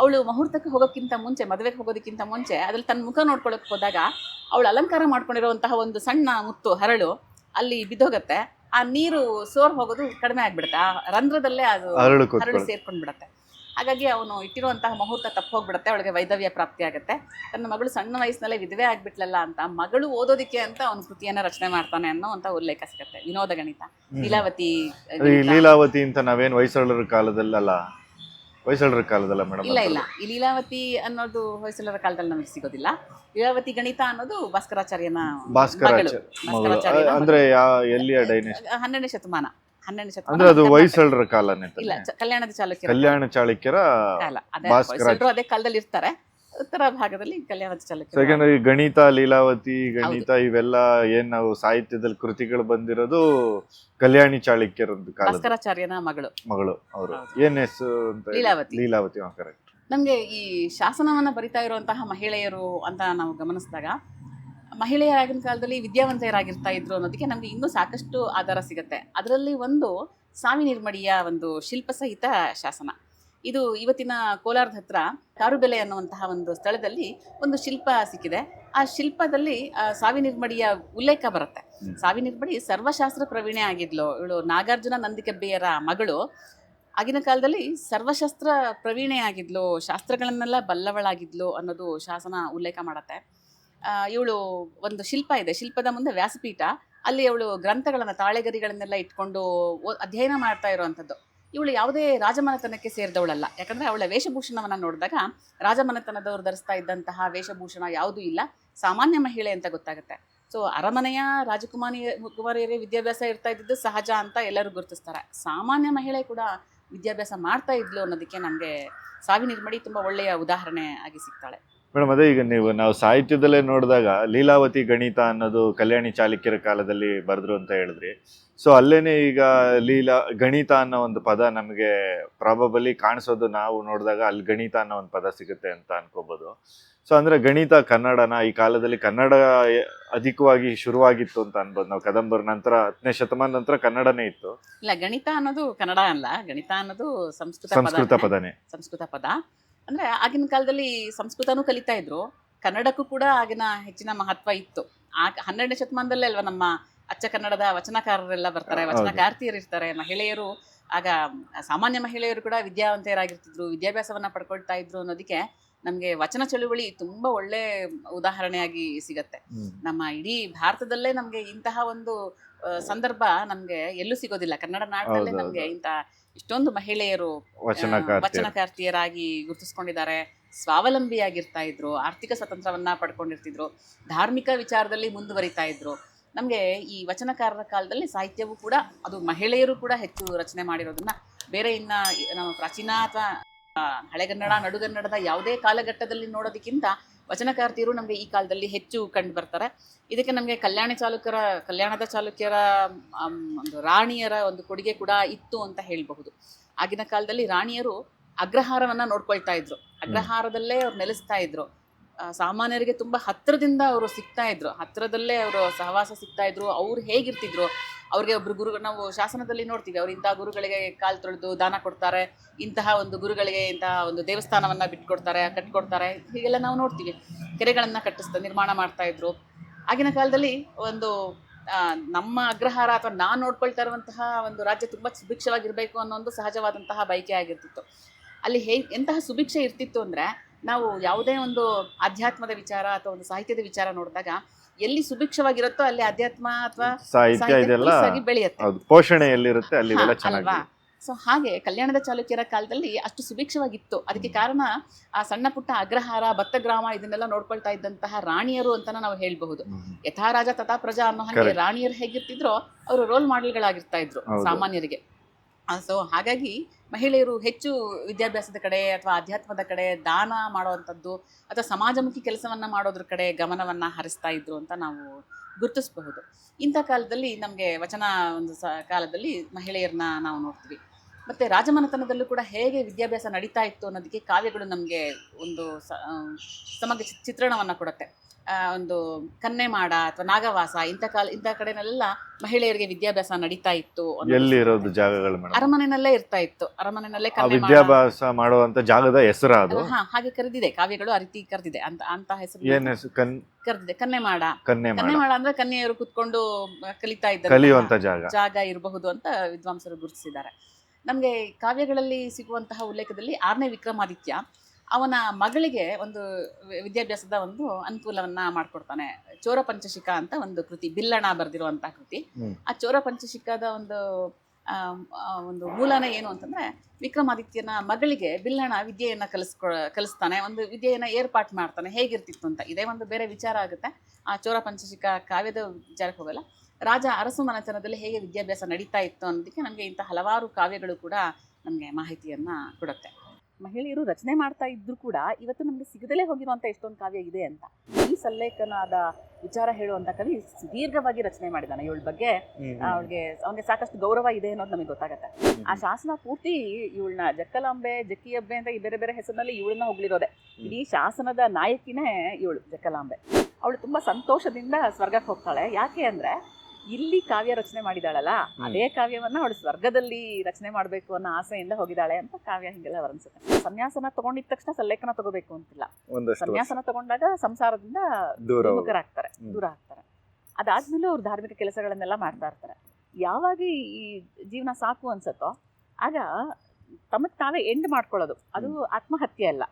ಅವಳು ಮುಹೂರ್ತಕ್ಕೆ ಹೋಗೋಕ್ಕಿಂತ ಮುಂಚೆ ಮದುವೆಗೆ ಹೋಗೋದಕ್ಕಿಂತ ಮುಂಚೆ ಅದ್ರಲ್ಲಿ ತನ್ನ ಮುಖ ನೋಡ್ಕೊಳಕ್ ಹೋದಾಗ ಅವಳು ಅಲಂಕಾರ ಮಾಡ್ಕೊಂಡಿರುವಂತಹ ಒಂದು ಸಣ್ಣ ಮುತ್ತು ಹರಳು ಅಲ್ಲಿ ಬಿದ್ದೋಗತ್ತೆ. ಆ ನೀರು ಸೋರ್ ಹೋಗೋದು ಕಡಿಮೆ ಆಗ್ಬಿಡುತ್ತೆ. ಆ ರಂಧ್ರದಲ್ಲೇ ಅದು ಹರಳು ಸೇರ್ಕೊಂಡ್ಬಿಡತ್ತೆ. ಹಾಗಾಗಿ ಅವನು ಇಟ್ಟಿರುವಂತಹ ಮುಹೂರ್ತ ತಪ್ಪು ಹೋಗ್ಬಿಡುತ್ತೆ ಅವಳಿಗೆ ವೈದವ್ಯ ಪ್ರಾಪ್ತಿ ಆಗುತ್ತೆ ತನ್ನ ಮಗಳು ಸಣ್ಣ ವಯಸ್ಸಿನಲ್ಲೇ ವಿಧವೆ ಆಗ್ಬಿಟ್ಲಲ್ಲ ಅಂತ ಮಗಳು ಓದೋದಿಕ್ಕೆ ಅಂತ ಅವನ ಕೃತಿಯನ್ನ ರಚನೆ ಮಾಡ್ತಾನೆ ಅನ್ನೋ ಅಂತ ಉಲ್ಲೇಖ ಸಿಗುತ್ತೆ. ವಿನೋದ ಗಣಿತ. ಲೀಲಾವತಿ ಲೀಲಾವತಿ ಅಂತ ನಾವೇನ್ ಹೊಯ್ಸಳರ ಕಾಲದಲ್ಲಲ್ಲ? ಹೊಯ್ಸಳರ ಕಾಲದಲ್ಲ ಮೇಡಮ್ ಇಲ್ಲ ಇಲ್ಲ. ಈ ಲೀಲಾವತಿ ಅನ್ನೋದು ಹೊಯ್ಸಳರ ಕಾಲದಲ್ಲಿ ನಮಗೆ ಸಿಗೋದಿಲ್ಲ. ಲೀಲಾವತಿ ಗಣಿತ ಅನ್ನೋದು ಭಾಸ್ಕರಾಚಾರ್ಯನ ಭಾಸ್ಕರಾಚಾರ್ಯ ಅಂದ್ರೆ ಎಲ್ಲಿಯ ಡೈನೆಸ್ಟ್ ಹನ್ನೆರಡನೇ ಶತಮಾನ. ಹನ್ನೆರಡನೇ ಶತಮಾನ ಅಂದ್ರೆ ಅದು. ಹೊಯ್ಸಳರ ಕಾಲನೇ ತಾನೇ? ಇಲ್ಲ ಚ- ಕಲ್ಯಾಣದ ಚಾಲುಕ್ಯರ ಕಲ್ಯಾಣ ಚಾಳುಕ್ಯರ ಕಾಲ ಅದೇ ಭಾಸ್ಕರಾಚಾರ್ಯ. ಹೊಯ್ಸಳರು ಅದೇ ಕಾಲದಲ್ಲಿ ಇರ್ತಾರೆ ಉತ್ತರ ಭಾಗದಲ್ಲಿ ಕಲ್ಯಾಣದ ಸೊ ಚಾಲುಕ್ಯರು ಯಾಕಂದ್ರೆ ಈ ಗಣಿತ ಲೀಲಾವತಿ ಗಣಿತ ಇವೆಲ್ಲ ಏನ್ ನಾವು ಸಾಹಿತ್ಯದಲ್ಲಿ ಕೃತಿಗಳು ಬಂದಿರೋದು ಕಲ್ಯಾಣಿ ಚಾಳುಕ್ಯರ ಕಾಲದ ಭಾಸ್ಕರಾಚಾರ್ಯನ ಮಗಳು ಮಗಳು ಅವರು ಹೌದು. ಏನ್ ಹೆಸರು ಅಂತ ಲೀಲಾವತಿ. ಲೀಲಾವತಿ ಕರೆಕ್ಟ್ ನಮಗೆ ಈ ಶಾಸನವನ್ನ ಬರಿತಾ ಇರುವಂತಹ ಮಹಿಳೆಯರು ಅಂತ ನಾವು ಗಮನಿಸಿದಾಗ ಮಹಿಳೆಯರಾಗಿನ ಕಾಲದಲ್ಲಿ ವಿದ್ಯಾವಂತೆಯರಾಗಿರ್ತಾ ಇದ್ರು ಅನ್ನೋದಕ್ಕೆ ನಮಗೆ ಇನ್ನೂ ಸಾಕಷ್ಟು ಆಧಾರ ಸಿಗುತ್ತೆ. ಅದರಲ್ಲಿ ಒಂದು ಸ್ವಾಮಿ ನಿರ್ಮಡಿಯ ಒಂದು ಶಿಲ್ಪ ಸಹಿತ ಶಾಸನ. ಇದು ಇವತ್ತಿನ ಕೋಲಾರದ ಹತ್ರ ಕಾರುಬೆಲೆ ಅನ್ನುವಂತಹ ಒಂದು ಸ್ಥಳದಲ್ಲಿ ಒಂದು ಶಿಲ್ಪ ಸಿಕ್ಕಿದೆ. ಆ ಶಿಲ್ಪದಲ್ಲಿ ಸಾವಿ ನಿರ್ಮಡಿಯ ಉಲ್ಲೇಖ ಬರುತ್ತೆ. ಸಾವಿ ನಿರ್ಮಡಿ ಸರ್ವಶಾಸ್ತ್ರ ಪ್ರವೀಣೆ ಆಗಿದ್ಲು. ಇವಳು ನಾಗಾರ್ಜುನ ನಂದಿಕಬ್ಬೆಯರ ಮಗಳು. ಆಗಿನ ಕಾಲದಲ್ಲಿ ಸರ್ವಶಾಸ್ತ್ರ ಪ್ರವೀಣೆ ಆಗಿದ್ಲು. ಶಾಸ್ತ್ರಗಳನ್ನೆಲ್ಲ ಬಲ್ಲವಳಾಗಿದ್ಲು ಅನ್ನೋದು ಶಾಸನ ಉಲ್ಲೇಖ ಮಾಡತ್ತೆ. ಇವಳು ಒಂದು ಶಿಲ್ಪ ಇದೆ, ಶಿಲ್ಪದ ಮುಂದೆ ವ್ಯಾಸಪೀಠ. ಅಲ್ಲಿ ಅವಳು ಗ್ರಂಥಗಳನ್ನು, ತಾಳೆಗರಿಗಳನ್ನೆಲ್ಲ ಇಟ್ಕೊಂಡು ಅಧ್ಯಯನ ಮಾಡ್ತಾ ಇರುವಂಥದ್ದು. ಇವಳು ಯಾವುದೇ ರಾಜಮನೆತನಕ್ಕೆ ಸೇರಿದವಳಲ್ಲ. ಯಾಕಂದ್ರೆ ಅವಳ ವೇಷಭೂಷಣವನ್ನು ನೋಡಿದಾಗ ರಾಜಮನೆತನದವರು ಧರಿಸ್ತಾ ಇದ್ದಂತಹ ವೇಷಭೂಷಣ ಯಾವುದೂ ಇಲ್ಲ. ಸಾಮಾನ್ಯ ಮಹಿಳೆ ಅಂತ ಗೊತ್ತಾಗುತ್ತೆ. ಸೊ ಅರಮನೆಯ ರಾಜಕುಮಾರಿ ಕುಮಾರಿಯರೇ ವಿದ್ಯಾಭ್ಯಾಸ ಇರ್ತಾ ಇದ್ದಿದ್ದು ಸಹಜ ಅಂತ ಎಲ್ಲರೂ ಗುರುತಿಸ್ತಾರೆ. ಸಾಮಾನ್ಯ ಮಹಿಳೆ ಕೂಡ ವಿದ್ಯಾಭ್ಯಾಸ ಮಾಡ್ತಾ ಇದ್ಲು ಅನ್ನೋದಕ್ಕೆ ನಮಗೆ ಸಾವಿ ನಿರ್ಮಡಿ ತುಂಬ ಒಳ್ಳೆಯ ಉದಾಹರಣೆ ಆಗಿ ಸಿಗ್ತಾಳೆ. ಮೇಡಮ್ ಅದೇ ಈಗ ನೀವು ನಾವು ಸಾಹಿತ್ಯದಲ್ಲೇ ನೋಡಿದಾಗ ಲೀಲಾವತಿ ಗಣಿತ ಅನ್ನೋದು ಕಲ್ಯಾಣಿ ಚಾಲುಕ್ಯರ ಕಾಲದಲ್ಲಿ ಬರೆದ್ರು ಅಂತ ಹೇಳಿದ್ರಿ. ಸೊ ಅಲ್ಲೇನೆ ಈಗ ಲೀಲಾ ಗಣಿತ ಅನ್ನೋ ಒಂದು ಪದ ನಮಗೆ ಪ್ರಾಬಬಲಿ ಕಾಣಿಸೋದು ನಾವು ನೋಡಿದಾಗ ಅಲ್ಲಿ ಗಣಿತ ಅನ್ನೋ ಒಂದು ಪದ ಸಿಗುತ್ತೆ ಅಂತ ಅನ್ಕೋಬೋದು. ಸೊ ಅಂದ್ರೆ ಗಣಿತ ಕನ್ನಡನ ಈ ಕಾಲದಲ್ಲಿ ಕನ್ನಡ ಅಧಿಕವಾಗಿ ಶುರುವಾಗಿತ್ತು ಅಂತ ಅನ್ಬೋದು. ನಾವು ಕದಂಬರ ನಂತರ ಹತ್ತನೇ ಶತಮಾನ ನಂತರ ಕನ್ನಡನೇ ಇತ್ತು. ಇಲ್ಲ ಗಣಿತ ಅನ್ನೋದು ಕನ್ನಡ ಅಲ್ಲ. ಗಣಿತ ಅನ್ನೋದು ಸಂಸ್ಕೃತ ಸಂಸ್ಕೃತ ಪದನೇ. ಸಂಸ್ಕೃತ ಪದ. ಅಂದ್ರೆ ಆಗಿನ ಕಾಲದಲ್ಲಿ ಸಂಸ್ಕೃತನೂ ಕಲಿತಾ ಇದ್ರು. ಕನ್ನಡಕ್ಕೂ ಕೂಡ ಆಗಿನ ಹೆಚ್ಚಿನ ಮಹತ್ವ ಇತ್ತು. ಆ ಹನ್ನೆರಡನೇ ಶತಮಾನದಲ್ಲೇ ಅಲ್ವಾ ನಮ್ಮ ಅಚ್ಚ ಕನ್ನಡದ ವಚನಕಾರರೆಲ್ಲ ಬರ್ತಾರೆ. ವಚನಕಾರ್ತಿಯರು ಇರ್ತಾರೆ. ಮಹಿಳೆಯರು ಆಗ ಸಾಮಾನ್ಯ ಮಹಿಳೆಯರು ಕೂಡ ವಿದ್ಯಾವಂತೆಯರಾಗಿರ್ತಿದ್ರು ವಿದ್ಯಾಭ್ಯಾಸವನ್ನ ಪಡ್ಕೊಳ್ತಾ ಇದ್ರು ಅನ್ನೋದಕ್ಕೆ ನಮಗೆ ವಚನ ಚಳುವಳಿ ತುಂಬಾ ಒಳ್ಳೆ ಉದಾಹರಣೆಯಾಗಿ ಸಿಗತ್ತೆ. ನಮ್ಮ ಇಡೀ ಭಾರತದಲ್ಲೇ ನಮಗೆ ಇಂತಹ ಒಂದು ಸಂದರ್ಭ ನಮಗೆ ಎಲ್ಲೂ ಸಿಗೋದಿಲ್ಲ. ಕನ್ನಡ ನಾಡಿನಲ್ಲೇ ನಮಗೆ ಇಂಥ ಇಷ್ಟೊಂದು ಮಹಿಳೆಯರು ವಚನಕಾರ್ತಿಯರಾಗಿ ಗುರುತಿಸ್ಕೊಂಡಿದ್ದಾರೆ. ಸ್ವಾವಲಂಬಿಯಾಗಿರ್ತಾ ಇದ್ರು ಆರ್ಥಿಕ ಸ್ವತಂತ್ರವನ್ನ ಪಡ್ಕೊಂಡಿರ್ತಿದ್ರು ಧಾರ್ಮಿಕ ವಿಚಾರದಲ್ಲಿ ಮುಂದುವರಿತಾ ಇದ್ರು. ನಮಗೆ ಈ ವಚನಕಾರರ ಕಾಲದಲ್ಲಿ ಸಾಹಿತ್ಯವೂ ಕೂಡ ಅದು ಮಹಿಳೆಯರು ಕೂಡ ಹೆಚ್ಚು ರಚನೆ ಮಾಡಿರೋದನ್ನ ಬೇರೆ ಇನ್ನ ನಮ್ಮ ಪ್ರಾಚೀನ ಅಥವಾ ಹಳೆಗನ್ನಡ ನಡುಗನ್ನಡದ ಯಾವುದೇ ಕಾಲಘಟ್ಟದಲ್ಲಿ ನೋಡೋದಕ್ಕಿಂತ ವಚನಕಾರ್ತಿಯರು ನಮಗೆ ಈ ಕಾಲದಲ್ಲಿ ಹೆಚ್ಚು ಕಂಡು ಬರ್ತಾರೆ. ಇದಕ್ಕೆ ನಮಗೆ ಕಲ್ಯಾಣಿ ಚಾಲುಕ್ಯರ, ಕಲ್ಯಾಣದ ಚಾಲುಕ್ಯರ ಒಂದು ರಾಣಿಯರ ಒಂದು ಕೊಡುಗೆ ಕೂಡ ಇತ್ತು ಅಂತ ಹೇಳಬಹುದು. ಆಗಿನ ಕಾಲದಲ್ಲಿ ರಾಣಿಯರು ಅಗ್ರಹಾರವನ್ನ ನೋಡ್ಕೊಳ್ತಾ ಇದ್ರು. ಅಗ್ರಹಾರದಲ್ಲೇ ಅವ್ರು ನೆಲೆಸ್ತಾ ಇದ್ರು. ಸಾಮಾನ್ಯರಿಗೆ ತುಂಬಾ ಹತ್ತಿರದಿಂದ ಅವರು ಸಿಗ್ತಾ ಇದ್ರು. ಹತ್ತಿರದಲ್ಲೇ ಅವರು ಸಹವಾಸ ಸಿಗ್ತಾ ಇದ್ರು. ಅವ್ರು ಹೇಗಿರ್ತಿದ್ರು? ಅವ್ರಿಗೆ ಒಬ್ರು ಗುರು, ನಾವು ಶಾಸನದಲ್ಲಿ ನೋಡ್ತೀವಿ, ಅವ್ರು ಇಂತಹ ಗುರುಗಳಿಗೆ ಕಾಲು ತೊಳೆದು ದಾನ ಕೊಡ್ತಾರೆ, ಇಂತಹ ಒಂದು ಗುರುಗಳಿಗೆ ಇಂತಹ ಒಂದು ದೇವಸ್ಥಾನವನ್ನ ಬಿಟ್ಕೊಡ್ತಾರೆ, ಕಟ್ಕೊಡ್ತಾರೆ, ಹೀಗೆಲ್ಲ ನಾವು ನೋಡ್ತೀವಿ. ಕೆರೆಗಳನ್ನ ಕಟ್ಟಿಸ್ತಾ, ನಿರ್ಮಾಣ ಮಾಡ್ತಾ ಇದ್ರು. ಆಗಿನ ಕಾಲದಲ್ಲಿ ಒಂದು ನಮ್ಮ ಅಗ್ರಹಾರ ಅಥವಾ ನಾನು ನೋಡ್ಕೊಳ್ತಾ ಇರುವಂತಹ ಒಂದು ರಾಜ್ಯ ತುಂಬಾ ಸುಭಿಕ್ಷವಾಗಿರ್ಬೇಕು ಅನ್ನೋ ಒಂದು ಸಹಜವಾದಂತಹ ಬಯಕೆ ಆಗಿರ್ತಿತ್ತು. ಅಲ್ಲಿ ಹೇ, ಎಂತಹ ಸುಭಿಕ್ಷೆ ಇರ್ತಿತ್ತು ಅಂದ್ರೆ, ನಾವು ಯಾವುದೇ ಒಂದು ಆಧ್ಯಾತ್ಮದ ವಿಚಾರ ಅಥವಾ ಒಂದು ಸಾಹಿತ್ಯದ ವಿಚಾರ ನೋಡಿದಾಗ ಎಲ್ಲಿ ಸುಭಿಕ್ಷವಾಗಿರುತ್ತೋ ಅಲ್ಲಿ ಅಧ್ಯಾತ್ಮ ಅಥವಾ ಸಾಹಿತ್ಯ ಇದೆಲ್ಲ ಬೆಳೆಯುತ್ತೆ. ಪೋಷಣೆ ಎಲ್ಲಿರುತ್ತೆ ಅಲ್ಲಿ ಅಲ್ವಾ? ಸೊ ಹಾಗೆ ಕಲ್ಯಾಣದ ಚಾಲುಕ್ಯರ ಕಾಲದಲ್ಲಿ ಅಷ್ಟು ಸುಭಿಕ್ಷವಾಗಿತ್ತು. ಅದಕ್ಕೆ ಕಾರಣ ಆ ಸಣ್ಣ ಪುಟ್ಟ ಅಗ್ರಹಾರ ಭತ್ತ ಗ್ರಾಮ ಇದನ್ನೆಲ್ಲ ನೋಡ್ಕೊಳ್ತಾ ಇದ್ದಂತಹ ರಾಣಿಯರು ಅಂತ ನಾವು ಹೇಳಬಹುದು. ಯಥಾ ರಾಜ ತಥಾ ಪ್ರಜಾ ಅನ್ನೋ ಹಾಗೆ ರಾಣಿಯರು ಹೇಗಿರ್ತಿದ್ರೋ ಅವರು ರೋಲ್ ಮಾಡೆಲ್ಗಳಾಗಿರ್ತಾ ಇದ್ರು. ಸಾಮಾನ್ಯರಿಗೆ. ಸೊ ಹಾಗಾಗಿ ಮಹಿಳೆಯರು ಹೆಚ್ಚು ವಿದ್ಯಾಭ್ಯಾಸದ ಕಡೆ ಅಥವಾ ಅಧ್ಯಾತ್ಮದ ಕಡೆ ದಾನ ಮಾಡುವಂಥದ್ದು ಅಥವಾ ಸಮಾಜಮುಖಿ ಕೆಲಸವನ್ನು ಮಾಡೋದ್ರ ಕಡೆ ಗಮನವನ್ನು ಹರಿಸ್ತಾ ಇದ್ರು ಅಂತ ನಾವು ಗುರುತಿಸಬಹುದು. ಇಂಥ ಕಾಲದಲ್ಲಿ ನಮಗೆ ವಚನ ಒಂದು ಸ, ಕಾಲದಲ್ಲಿ ಮಹಿಳೆಯರನ್ನ ನಾವು ನೋಡ್ತೀವಿ. ಮತ್ತು ರಾಜಮನೆತನದಲ್ಲೂ ಕೂಡ ಹೇಗೆ ವಿದ್ಯಾಭ್ಯಾಸ ನಡೀತಾ ಇತ್ತು ಅನ್ನೋದಕ್ಕೆ ಕಾವ್ಯಗಳು ನಮಗೆ ಒಂದು ಸಮಗ್ರ ಚಿತ್ರಣವನ್ನು ಕೊಡುತ್ತೆ. ಒಂದು ಕನ್ನೆಮಾಡ ಅಥವಾ ನಾಗವಾಸ ಇಂಥ ಕಾಲ ಇಂಥ ಕಡೆನೆಲ್ಲ ಮಹಿಳೆಯರಿಗೆ ವಿದ್ಯಾಭ್ಯಾಸ ನಡೀತಾ ಇತ್ತು ಅರಮನೆಯಲ್ಲೇ ಎಲ್ಲಿ ಇರೋದು ಜಾಗಗಳು ಮೇಡಮ್? ಅರಮನೆನಲ್ಲೇ ಇರ್ತಾ ಇತ್ತು. ಅರಮನೆನಲ್ಲೇ ಆ ಕನ್ನೆಮಾಡ ವಿದ್ಯಾಭ್ಯಾಸ ಮಾಡುವಂತ ಜಾಗದ ಹೆಸರು ಅದು? ಹಾ ಹಾಗೆ ಕರೆದಿದೆ. ಕಾವ್ಯಗಳು ಆ ರೀತಿ ಕರೆದಿದೆ. ಅಂತ ಅಂತ ಹೆಸರು ಏನ್ ಹೆಸರು? ಕನ್ ಕರೆದಿದೆ. ಕನ್ನೆಮಾಡ ಕನ್ನೆ ಮಾಡ. ಕನ್ನೆಮಾಡ ಅಂದ್ರೆ ಕನ್ಯೆಯರು ಕುತ್ಕೊಂಡು ಕಲಿತಾ ಇದ್ದಾರೆ ಕಲಿಯುವಂತ ಜಾಗ. ಜಾಗ ಇರಬಹುದು ಅಂತ ವಿದ್ವಾಂಸರು ಗುರುತಿಸಿದ್ದಾರೆ. ನಮಗೆ ಕಾವ್ಯಗಳಲ್ಲಿ ಸಿಗುವಂತಹ ಉಲ್ಲೇಖದಲ್ಲಿ ಆರನೇ ವಿಕ್ರಮಾದಿತ್ಯ. ಅವನ ಮಗಳಿಗೆ ಒಂದು ವಿದ್ಯಾಭ್ಯಾಸದ ಒಂದು ಅನುಕೂಲವನ್ನ ಮಾಡ್ಕೊಡ್ತಾನೆ. ಚೋರ ಪಂಚಶಿಖ ಅಂತ ಒಂದು ಕೃತಿ ಬಿಲ್ಲಣ ಬರೆದಿರುವಂತಹ ಕೃತಿ. ಆ ಚೋರ ಪಂಚಶಿಖದ ಒಂದು ಒಂದು ಮೂಲನ ಏನು ಅಂತಂದ್ರೆ ವಿಕ್ರಮಾದಿತ್ಯನ ಮಗಳಿಗೆ ಬಿಲ್ಲಣ ವಿದ್ಯೆಯನ್ನ ಕಲಿಸ್ಕೊ ಕಲಿಸ್ತಾನೆ. ಒಂದು ವಿದ್ಯೆಯನ್ನ ಏರ್ಪಾಟ್ ಮಾಡ್ತಾನೆ. ಹೇಗಿರ್ತಿತ್ತು ಅಂತ. ಇದೇ ಒಂದು ಬೇರೆ ವಿಚಾರ ಆಗುತ್ತೆ. ಆ ಚೋರ ಪಂಚಶಿಖ ಕಾವ್ಯದ ವಿಚಾರಕ್ಕೆ ಹೋಗಲ್ಲ. ರಾಜ ಅರಸು ಮನೆತನದಲ್ಲಿ ಹೇಗೆ ವಿದ್ಯಾಭ್ಯಾಸ ನಡೀತಾ ಇತ್ತು ಅನ್ನೋದಕ್ಕೆ ನಮಗೆ ಇಂಥ ಹಲವಾರು ಕಾವ್ಯಗಳು ಕೂಡ ನಮಗೆ ಮಾಹಿತಿಯನ್ನ ಕೊಡುತ್ತೆ. ಮಹಿಳೆಯರು ರಚನೆ ಮಾಡ್ತಾ ಇದ್ರು ಕೂಡ ಇವತ್ತು ನಮಗೆ ಸಿಗದಲೇ ಹೋಗಿರುವಂತ ಎಷ್ಟೊಂದು ಕಾವ್ಯ ಇದೆ ಅಂತ. ಈ ಸಲ್ಲೇಖನಾದ ವಿಚಾರ ಹೇಳುವಂತ ಕವಿ ಸುದೀರ್ಘವಾಗಿ ರಚನೆ ಮಾಡಿದಾನೆ ಇವಳ ಬಗ್ಗೆ ಅವಳಿಗೆ ಅವನಿಗೆ ಸಾಕಷ್ಟು ಗೌರವ ಇದೆ ಅನ್ನೋದು ನಮಗೆ ಗೊತ್ತಾಗತ್ತೆ. ಆ ಶಾಸನ ಪೂರ್ತಿ ಇವಳನ್ನ ಜಕ್ಕಲಾಂಬೆ ಜಕ್ಕಿಯಬ್ಬೆ ಅಂತ ಈ ಬೇರೆ ಬೇರೆ ಹೆಸರಿನಲ್ಲಿ ಇವಳನ್ನ ಹೋಗ್ಲಿರೋದೆ. ಇಡೀ ಶಾಸನದ ನಾಯಕಿನೇ ಇವಳು ಜಕ್ಕಲಾಂಬೆ. ಅವಳು ತುಂಬಾ ಸಂತೋಷದಿಂದ ಸ್ವರ್ಗಕ್ಕೆ ಹೋಗ್ತಾಳೆ. ಯಾಕೆ ಅಂದ್ರೆ ಇಲ್ಲಿ ಕಾವ್ಯ ರಚನೆ ಮಾಡಿದಾಳಲ್ಲ? ಅದೇ ಕಾವ್ಯವನ್ನ ಅವಳು ಸ್ವರ್ಗದಲ್ಲಿ ರಚನೆ ಮಾಡಬೇಕು ಅನ್ನೋ ಆಸೆಯಿಂದ ಹೋಗಿದ್ದಾಳೆ ಅಂತ ಕಾವ್ಯ ಹಿಂಗೆಲ್ಲ ವರ್ಣಿಸುತ್ತೆ. ಸನ್ಯಾಸನ ತಗೊಂಡಿದ ತಕ್ಷಣ ಸಲ್ಲೇಖನ ತಗೋಬೇಕು ಅಂತಿಲ್ಲ. ಸನ್ಯಾಸನ ತಗೊಂಡಾಗ ಸಂಸಾರದಿಂದ ಮುಖರಾಗ್ತಾರೆ. ದೂರ ಆಗ್ತಾರೆ. ಅದಾದ್ಮೇಲೆ ಅವ್ರು ಧಾರ್ಮಿಕ ಕೆಲಸಗಳನ್ನೆಲ್ಲ ಮಾಡ್ತಾ ಇರ್ತಾರೆ. ಯಾವಾಗ ಈ ಜೀವನ ಸಾಕು ಅನ್ಸತ್ತೋ ಆಗ ತಮಗ್ ತಾವೇ ಎಂಡ್ ಮಾಡ್ಕೊಳ್ಳೋದು. ಅದು ಆತ್ಮಹತ್ಯೆ ಅಲ್ಲ.